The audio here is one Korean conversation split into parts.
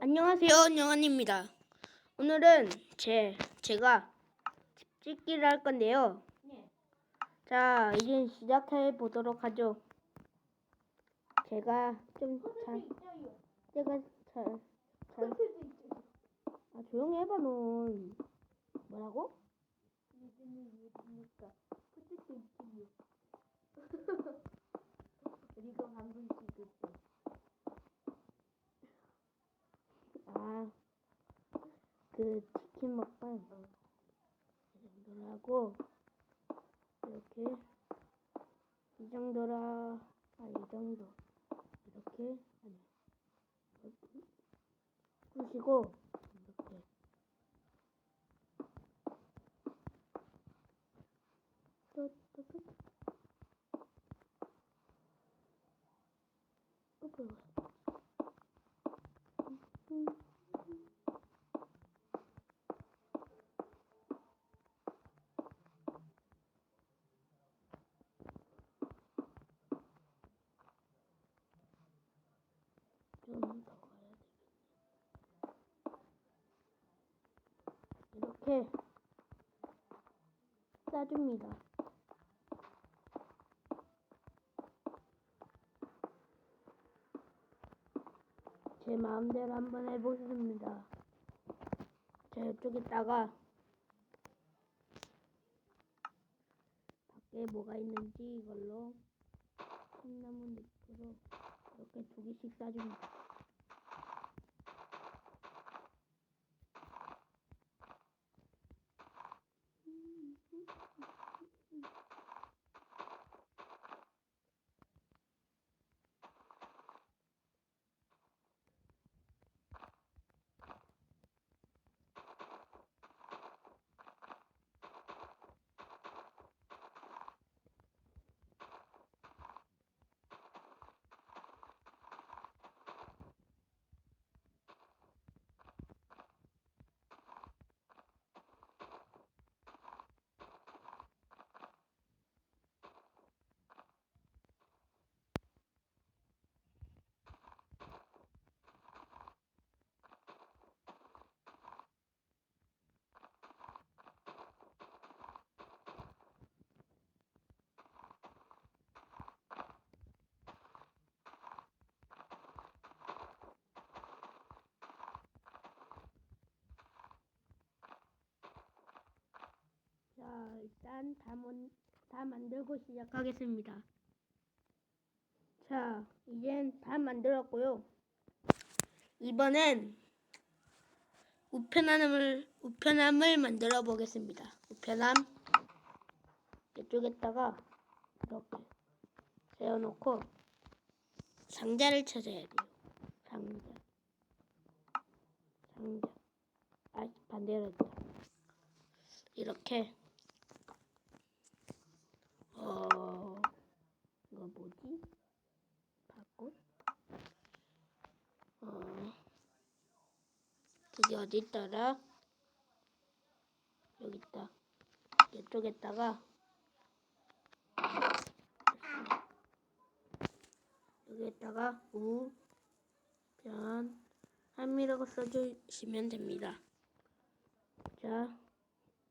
안녕하세요, 영환입니다. 오늘은 제 제가 집 짓기를 할 건데요. 자, 이제 시작해 보도록 하죠. 제가 좀 잘, 제가 잘, 잘, 아 조용히 해봐 넌. 뭐라고? 우리가 방금 찍었어. 아, 그 치킨 먹방 이 정도로 하고 이렇게 이 정도라 아 이 정도. 이렇게 아니 이렇게 푸시고 이렇게 또또또 또 배웠어. 음. 좀 더 가야 되겠네. 이렇게 싸줍니다. 제 마음대로 한번 해보겠습니다. 자, 이쪽에다가 밖에 뭐가 있는지 이걸로 콩나무 잎으로 이렇게 두 개씩 싸줍니다. 자, 일단 다, mon, 다 만들고 시작하겠습니다. 자, 이젠 다 만들었고요. 이번엔 우편함을 우편함을 만들어 보겠습니다. 우편함 이쪽에다가 이렇게 세워놓고 상자를 찾아야 돼요. 상자, 상자. 아, 반대로 했다. 이렇게 어 이거 뭐지? 바꽃? 어 그게 어디 있더라? 여기 있다. 이쪽에다가 여기에다가 우편 함이라고 써주시면 됩니다. 자.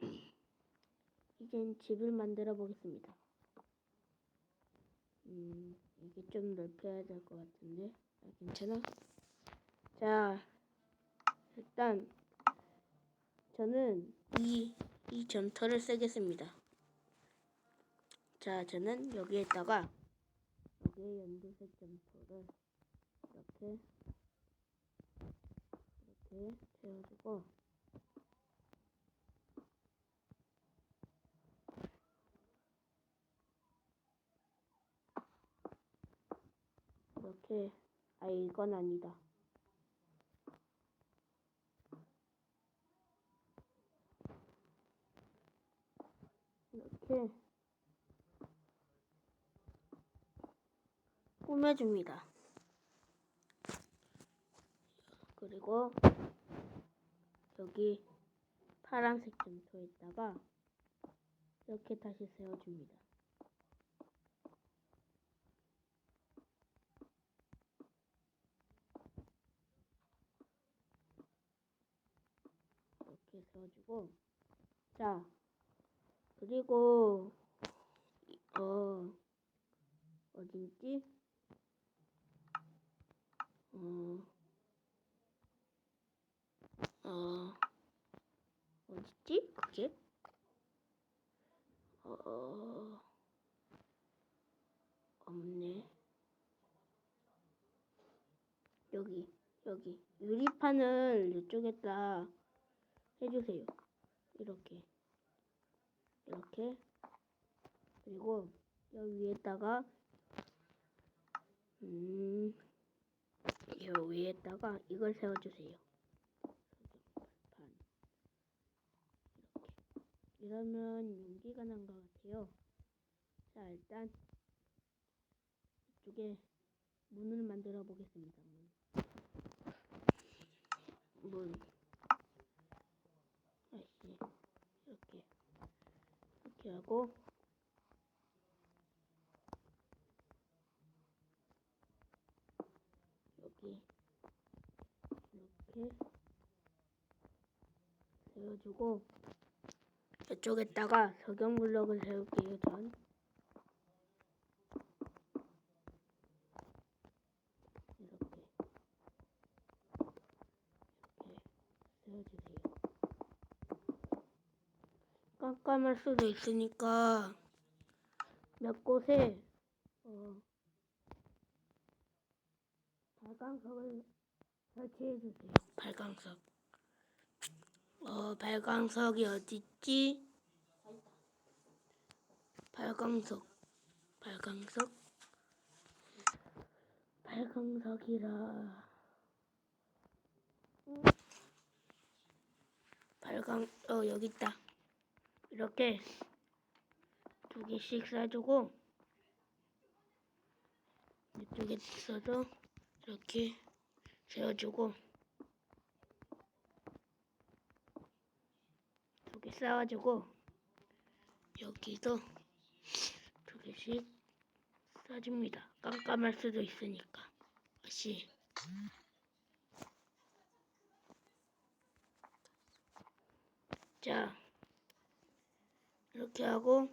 이젠 집을 만들어 보겠습니다. 음, 이게 좀 넓혀야 될 것 같은데, 아, 괜찮아? 자, 일단 저는 이, 이 점토를 쓰겠습니다. 자, 저는 여기에다가 여기에 연두색 점토를 이렇게 이렇게 채워주고 이렇게 아 이건 아니다. 이렇게 꾸며줍니다. 그리고 여기 파란색 점토에다가 이렇게 다시 세워줍니다. 이렇게 세워주고 자 그리고 이- 어 어딘지? 어, 어 어딨지? 그게? 어 없네. 여기 여기. 유리판을 이쪽에다 해주세요 이렇게 이렇게 그리고 여기 위에다가 음, 여 위에다가 이걸 세워주세요. 반 이렇게 이러면 용기가 난 것 같아요. 자 일단 이쪽에 문을 만들어 보겠습니다. 문. 문. 아이씨 이렇게 하고. 여기 이렇게 세워주고 이쪽에다가 석영 블럭을 세울게요 전 이렇게 이렇게 세워주세요 깜깜할 수도 있으니까 몇 곳에 어, 발광석을 설치해 주세요. 발광석. 어, 발광석이 어디 있지? 발광석. 발광석. 발광석이라. 음. 발광 어 여기 있다. 이렇게 두 개씩 쏴주고 이쪽에 있어서 이렇게 세워주고 두개 쌓아주고 여기도 두 개씩 쏴줍니다. 깜깜할 수도 있으니까. 다시. 자 이렇게 하고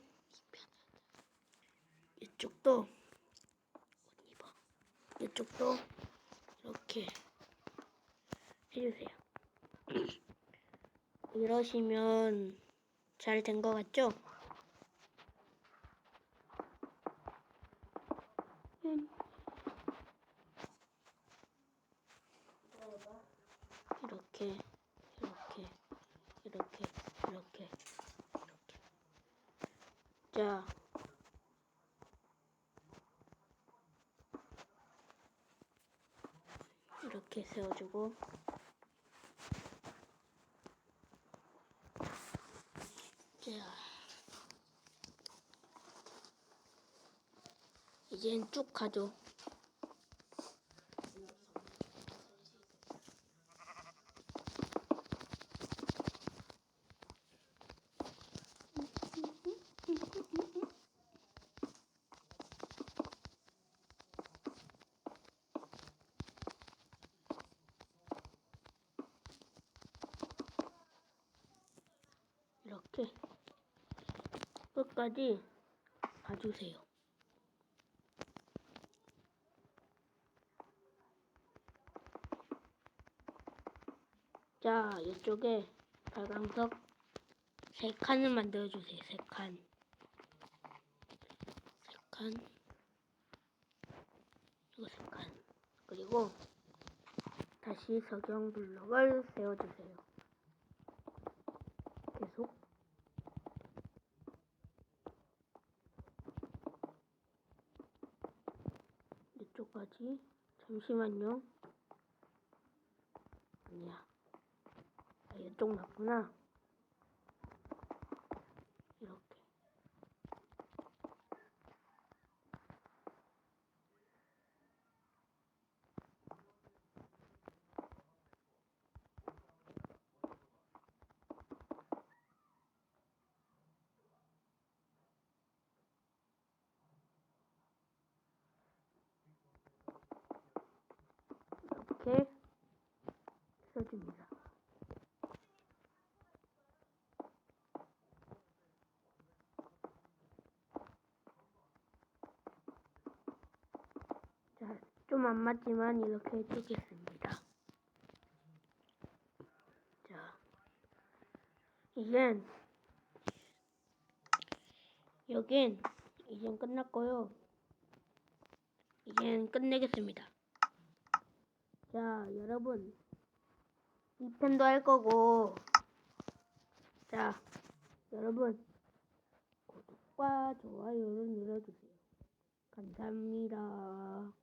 이쪽도 옷 입어. 이쪽도 이렇게 해주세요. 이러시면 잘 된 것 같죠? 음. 이렇게 이렇게 이렇게 이렇게 이렇게 자 이렇게 세워주고. 자. 이젠 쭉 가죠 이렇게 끝까지 봐주세요. 자, 이쪽에 발광석 세 칸을 만들어주세요. 세 칸. 세 칸. 이거 세 칸. 그리고 다시 석영 블록을 세워주세요. 이쪽까지. 잠시만요. 아니야. 아, 이쪽 맞구나. 이렇게. 이렇게 써줍니다. 좀 안 맞지만 이렇게 해주겠습니다. 자, 이젠 여긴 이젠 끝났고요. 이젠 끝내겠습니다. 자, 여러분 2편도 할 거고 자, 여러분 구독과 좋아요를 눌러주세요. 감사합니다.